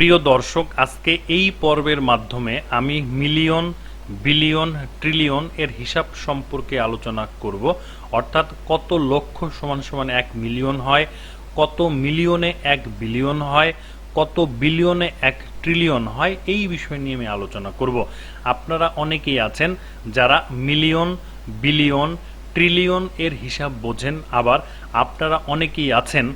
প্রিয় দর্শক, আজকে এই পর্বের মাধ্যমে আমি মিলিয়ন, বিলিয়ন, ট্রিলিয়ন এর হিসাব সম্পর্কে আলোচনা করব। অর্থাৎ কত লক্ষ সমান সমান এক মিলিয়ন হয়, কত মিলিয়নে এক বিলিয়ন হয়, কত বিলিয়নে এক ট্রিলিয়ন হয়, এই বিষয় নিয়ে আমি আলোচনা করব। আপনারা অনেকেই আছেন যারা মিলিয়ন, বিলিয়ন, ট্রিলিয়ন এর হিসাব বোঝেন, আবার আপনারা অনেকেই আছেন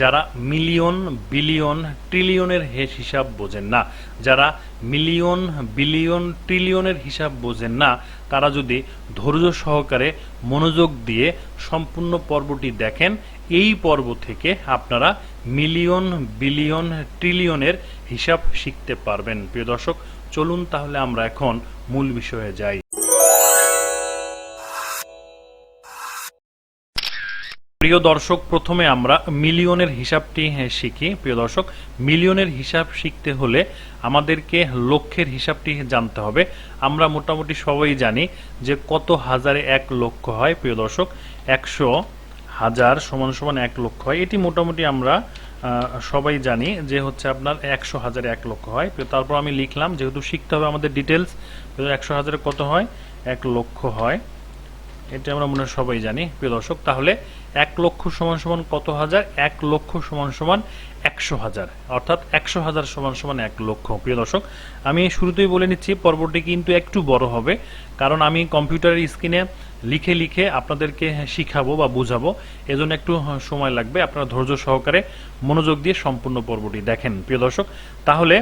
যারা মিলিয়ন, বিলিয়ন, ট্রিলিয়নের হিসাব বোঝেন না। যারা মিলিয়ন, বিলিয়ন, ট্রিলিয়নের হিসাব বোঝেন না, তারা যদি ধৈর্য সহকারে মনোযোগ দিয়ে সম্পূর্ণ পর্বটি দেখেন, এই পর্ব থেকে আপনারা মিলিয়ন, বিলিয়ন, ট্রিলিয়নের হিসাব শিখতে পারবেন। প্রিয় দর্শক, চলুন তাহলে আমরা এখন মূল বিষয়ে যাই। প্রিয় দর্শক প্রথমে আমরা মিলিয়নের হিসাবটি হ্যাঁ, শিখি। প্রিয় দর্শক মিলিয়নের হিসাব শিখতে হলে আমাদেরকে লক্ষের হিসাবটি জানতে হবে। আমরা মোটামুটি সবাই জানি যে কত হাজারে এক লক্ষ হয়। প্রিয় দর্শক একশো হাজার সমান সমান এক লক্ষ হয়। এটি মোটামুটি আমরা সবাই জানি যে হচ্ছে আপনার একশো হাজারে এক লক্ষ হয়। তারপর আমি লিখলাম যেহেতু শিখতে হবে আমাদের ডিটেলস একশো হাজারে কত হয়? এক লক্ষ হয়। এটা আমরা মনে সবাই জানি, প্রিয় দর্শক। তাহলে এক লক্ষ সমান সমান কত হাজার? এক লক্ষ সমান সমান একশো হাজার। অর্থাৎ একশো হাজার সমান সমান এক লক্ষ, প্রিয় দর্শক। আমি শুরুতেই বলে নিচ্ছি, পর্বটি কিন্তু একটু বড় হবে। কারণ আমি কম্পিউটারের স্ক্রিনে লিখে লিখে আপনাদেরকে শিখাবো বা বুঝাবো। এজন্য একটু সময় লাগবে, আপনারা ধৈর্য সহকারে মনোযোগ দিয়ে সম্পূর্ণ পর্বটি দেখেন, প্রিয় দর্শক। তাহলে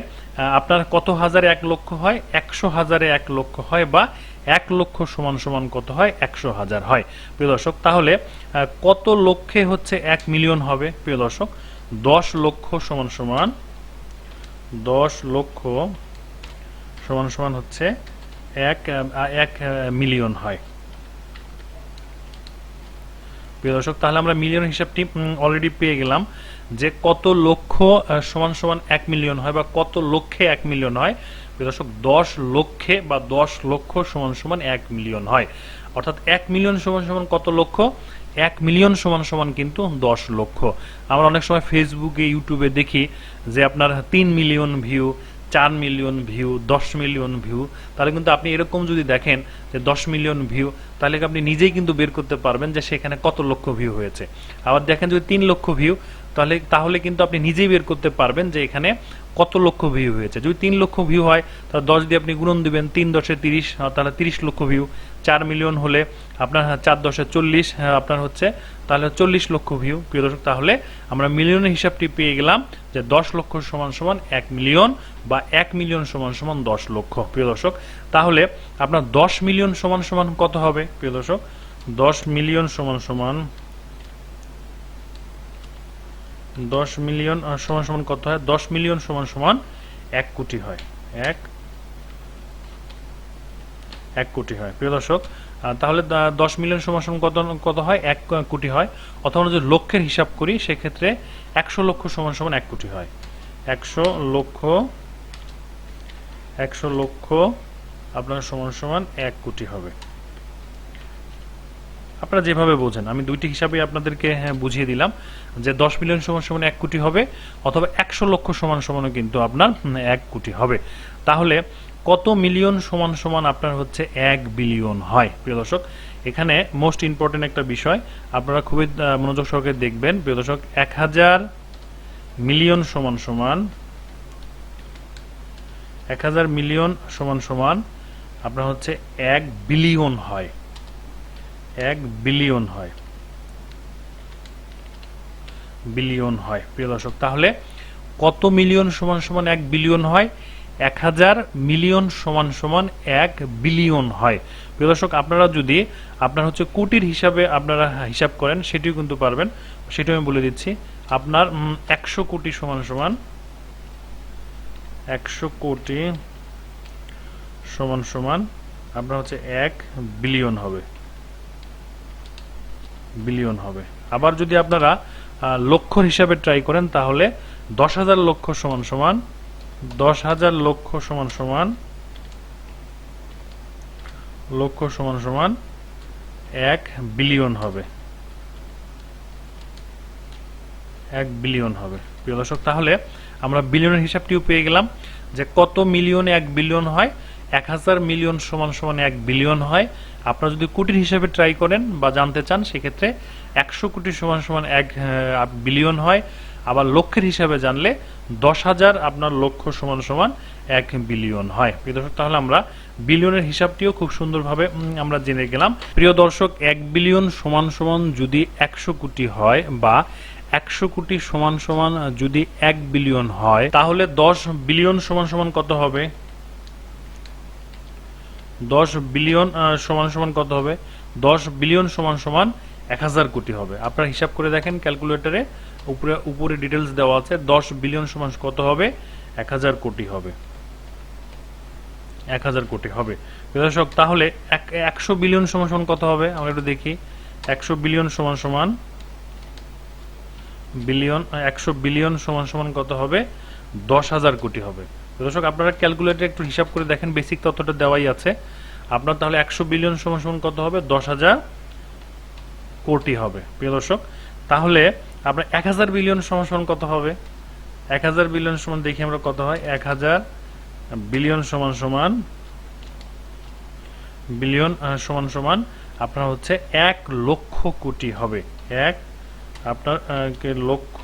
আপনার কত হাজারে এক লক্ষ হয়? একশো হাজারে এক লক্ষ হয় বা এক লক্ষ সমান সমান কত হয়? একশো হাজার হয়। প্রিয় দর্শক, তাহলে কত লক্ষে হচ্ছে এক মিলিয়ন হবে? প্রিয় দর্শক, দশ লক্ষ সমান সমান, দশ লক্ষ সমান সমান হচ্ছে এক এক মিলিয়ন হয়। প্রিয় দর্শক, তাহলে আমরা মিলিয়ন হিসাবটি অলরেডি পেয়ে গেলাম যে কত লক্ষ সমান সমান এক মিলিয়ন হয় বা কত লক্ষে এক মিলিয়ন হয়। দর্শক, দশ লক্ষে বা দশ লক্ষ সমান সমান এক মিলিয়ন হয়। অর্থাৎ এক মিলিয়ন সমান সমান কত লক্ষ? এক মিলিয়ন সমান সমান কিন্তু দশ লক্ষ। আমরা অনেক সময় ফেসবুকে ইউটিউবে দেখি যে আপনার তিন মিলিয়ন ভিউ চার মিলিয়ন ভিউ দশ মিলিয়ন ভিউ তাহলে কিন্তু আপনি এরকম যদি দেখেন যে দশ মিলিয়ন ভিউ তাহলে আপনি নিজেই কিন্তু বের করতে পারবেন যে সেখানে কত লক্ষ ভিউ হয়েছে। আবার দেখেন যদি তিন লক্ষ ভিউ তাহলে তাহলে কিন্তু আপনি নিজেই বের করতে পারবেন যে এখানে কত লক্ষ ভিউ হয়েছে। যদি তিন লক্ষ ভিউ হয় তাহলে দশ দিয়ে আপনি গুণন দিবেন তিন দশে তিরিশ তাহলে তিরিশ লক্ষ ভিউ চার মিলিয়ন হলে আপনার হ্যাঁ, চার দশে চল্লিশ হ্যাঁ, আপনার হচ্ছে তাহলে চল্লিশ লক্ষ ভিউ প্রিয় দর্শক তাহলে আমরা মিলিয়নের হিসাবটি পেয়ে গেলাম যে দশ লক্ষ সমান সমান এক মিলিয়ন বা এক মিলিয়ন সমান সমান দশ লক্ষ। প্রিয় দর্শক তাহলে আপনার দশ মিলিয়ন সমান সমান কত হবে? প্রিয় দর্শক, দশ মিলিয়ন সমান সমান, দশ মিলিয়ন সমান সমান কত হয়? দশ মিলিয়ন সমান সমান এক কোটি হয়। এক এক কোটি হয়। প্রিয় দর্শক তাহলে দশ মিলিয়ন সমান সমান কত কত হয়? এক কোটি হয়। অথবা যদি লক্ষের হিসাব করি, সেক্ষেত্রে একশো লক্ষ সমান সমান এক কোটি হয়। একশো লক্ষ একশো লক্ষ আপনার সমান সমান এক কোটি হবে। আপনারা যেভাবে বোঝেন আমি দুইটি হিসাবে আপনাদেরকে হ্যাঁ, বুঝিয়ে দিলাম যে দশ মিলিয়ন সমান সমান এক কোটি হবে অথবা একশো লক্ষ সমান সমানও কিন্তু আপনার এক কোটি হবে। তাহলে কত মিলিয়ন সমান সমান আপনার হচ্ছে এক বিলিয়ন হয়? প্রিয় দর্শক এখানে মোস্ট ইম্পর্টেন্ট একটা বিষয় আপনারা খুবই মনোযোগ সহকারে দেখবেন প্রিয় দর্শক এক হাজার মিলিয়ন সমান সমান এক হাজার মিলিয়ন সমান সমান আপনার হচ্ছে এক বিলিয়ন হয়। এক বিলিয়ন হয়। বিলিয়ন হয়, প্রিয় দর্শক। তাহলে কত মিলিয়ন সমান সমান এক বিলিয়ন হয়? এক হাজার মিলিয়ন সমান সমান এক বিলিয়ন হয়। প্রিয় দর্শক, আপনারা যদি আপনার হচ্ছে কোটির হিসাবে আপনারা হিসাব করেন, সেটিও কিন্তু পারবেন। সেটিও আমি বলে দিচ্ছি। আপনার একশো কোটি সমান সমান, একশো কোটি সমান সমান আপনার হচ্ছে এক বিলিয়ন হবে। বিলিয়ন হবে। আবার যদি আপনারা আহ, লক্ষর হিসাবে ট্রাই করেন তাহলে দশ হাজার লক্ষ সমান সমান দশ হাজার লক্ষ সমান সমান লক্ষ সমান সমান এক বিলিয়ন হবে। এক বিলিয়ন হবে। প্রিয় দর্শক তাহলে আমরা বিলিয়নের হিসাবটিও পেয়ে গেলাম যে কত মিলিয়নে এক বিলিয়ন হয়। এক হাজার মিলিয়ন সমান সমান এক বিলিয়ন হয়। আপনারা যদি কোটির হিসাবে ট্রাই করেন বা জানতে চান, সেক্ষেত্রে একশো কোটি সমান সমান এক বিলিয়ন হয়। আবার লক্ষের হিসাবে জানলে দশ হাজার আপনার লক্ষ সমান সমান এক বিলিয়ন হয়। প্রিয় দর্শক, তাহলে আমরা বিলিয়নের হিসাবটিও খুব সুন্দরভাবে আমরা জেনে গেলাম। প্রিয় দর্শক, এক বিলিয়ন সমান সমান যদি একশো কোটি হয় বা একশো কোটি সমান সমান যদি এক বিলিয়ন হয়, তাহলে দশ বিলিয়ন সমান সমান কত হবে? দশ বিলিয়ন সমান সমান কত হবে? দশ বিলিয়ন সমান সমান এক হাজার কোটি হবে। আপনারা হিসাব করে দেখেন, ক্যালকুলেটরে উপরে উপরে ডিটেলস দেওয়া আছে, দশ বিলিয়ন সমান কত হবে? এক হাজার কোটি হবে। এক হাজার কোটি হবে। দর্শক, তাহলে এক, একশো বিলিয়ন সমান সমান কত হবে? আমরা একটু দেখি। একশো বিলিয়ন সমান সমান বিলিয়ন, একশো বিলিয়ন সমান সমান কত হবে? দশ হাজার কোটি হবে। দর্শক, আপনারা ক্যালকুলেটর একটু হিসাব করে দেখেন বেসিক তথ্যটা দেওয়াই আছে। আপনার তাহলে একশো বিলিয়ন সমান সমান কত হবে? দশ হাজার কোটি হবে, প্রিয় দর্শক। তাহলে আপনার এক হাজার বিলিয়ন সমান সমান কত হবে? এক হাজার বিলিয়ন সমান দেখি আমরা কত হয়? এক হাজার বিলিয়ন সমান সমান বিলিয়ন সমান সমান আপনার হচ্ছে এক লক্ষ কোটি হবে। এক আপনার লক্ষ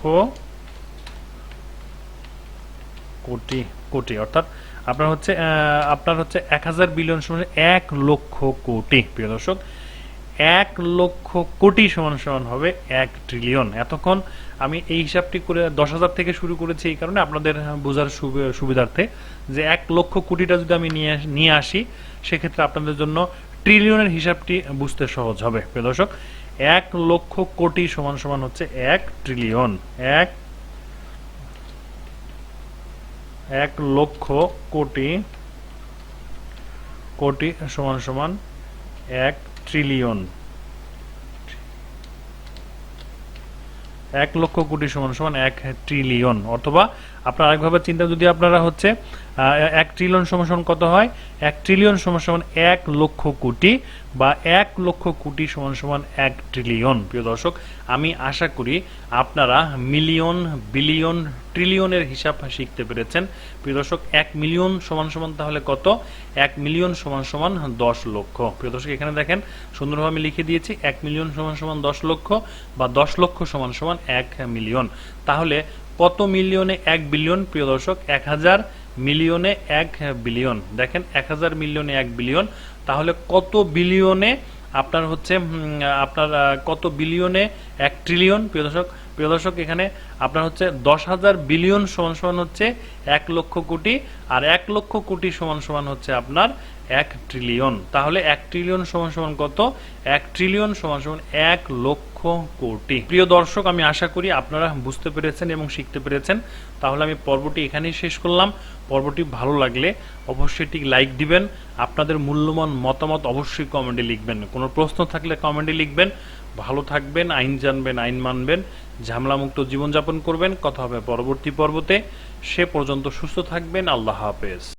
কোটি কোটি, অর্থাৎ আপনার হচ্ছে আপনার হচ্ছে এক হাজার বিলিয়ন সমান এক লক্ষ কোটি, প্রিয় দর্শক। এক লক্ষ কোটি সমান সমান হবে এক ট্রিলিয়ন এতক্ষণ আমি এই হিসাবটি করে দশ হাজার থেকে শুরু করেছি এই কারণে আপনাদের বোঝার সুবিধার্থে যে এক লক্ষ কোটিটা যদি আমি নিয়ে নিয়ে আসি, সেক্ষেত্রে আপনাদের জন্য ট্রিলিয়নের হিসাবটি বুঝতে সহজ হবে, প্রিয় দর্শক। এক লক্ষ কোটি সমান সমান হচ্ছে এক ট্রিলিয়ন এক এক লক্ষ কোটি কোটি সমান সমান এক ট্রিলিয়ন এক লক্ষ কোটি সমান সমান এক ট্রিলিয়ন অথবা আপনার আরেকভাবে চিন্তা যদি আপনারা হচ্ছে এক ট্রিলিয়ন সমান কত হয়? এক ট্রিলিয়ন সমান সমান এক লক্ষ কোটি বা এক লক্ষ কোটি সমান সমান এক ট্রিলিয়ন প্রিয় দর্শক, আমি আশা করি আপনারা মিলিয়ন বিলিয়ন ট্রিলিয়নের হিসাব শিখতে পেরেছেন। প্রিয় দর্শক, এক মিলিয়ন সমান সমান তাহলে কত? এক মিলিয়ন সমান সমান দশ লক্ষ। প্রিয় দর্শক, এখানে দেখেন, সুন্দরভাবে আমি লিখে দিয়েছি, এক মিলিয়ন সমান সমান দশ লক্ষ বা দশ লক্ষ সমান সমান এক মিলিয়ন তাহলে কত মিলিয়নে এক বিলিয়ন প্রিয় দর্শক, এক হাজার মিলিয়নে এক বিলিয়ন। দেখেন, এক হাজার মিলিয়নে এক বিলিয়ন। তাহলে কত বিলিয়নে আপনার হচ্ছে আপনার কত বিলিয়নে এক ট্রিলিয়ন প্রিয় দর্শক প্রিয় দর্শক, এখানে আপনার হচ্ছে দশ হাজার বিলিয়ন সমান সমান হচ্ছে এক লক্ষ কোটি, আর এক লক্ষ কোটি সমান সমান হচ্ছে আপনার এক ট্রিলিয়ন তাহলে এক ট্রিলিয়ন সমান সমান কত? এক ট্রিলিয়ন সমান সমান এক লক্ষ কোটি। প্রিয় দর্শক, আমি আশা করি আপনারা বুঝতে পেরেছেন এবং শিখতে পেরেছেন। তাহলে আমি পর্বটি এখানেই শেষ করলাম। পর্বটি ভালো লাগলে অবশ্যই ঠিক লাইক দিবেন। আপনাদের মূল্যবান মতামত অবশ্যই কমেন্টে লিখবেন। কোনো প্রশ্ন থাকলে কমেন্টে লিখবেন। ভালো থাকবেন, আইন জানবেন, আইন মানবেন, ঝামলামুক্ত জীবনযাপন করবেন। কথা হবে পরবর্তী পর্বতে। সে পর্যন্ত সুস্থ থাকবেন। আল্লাহ হাফেজ।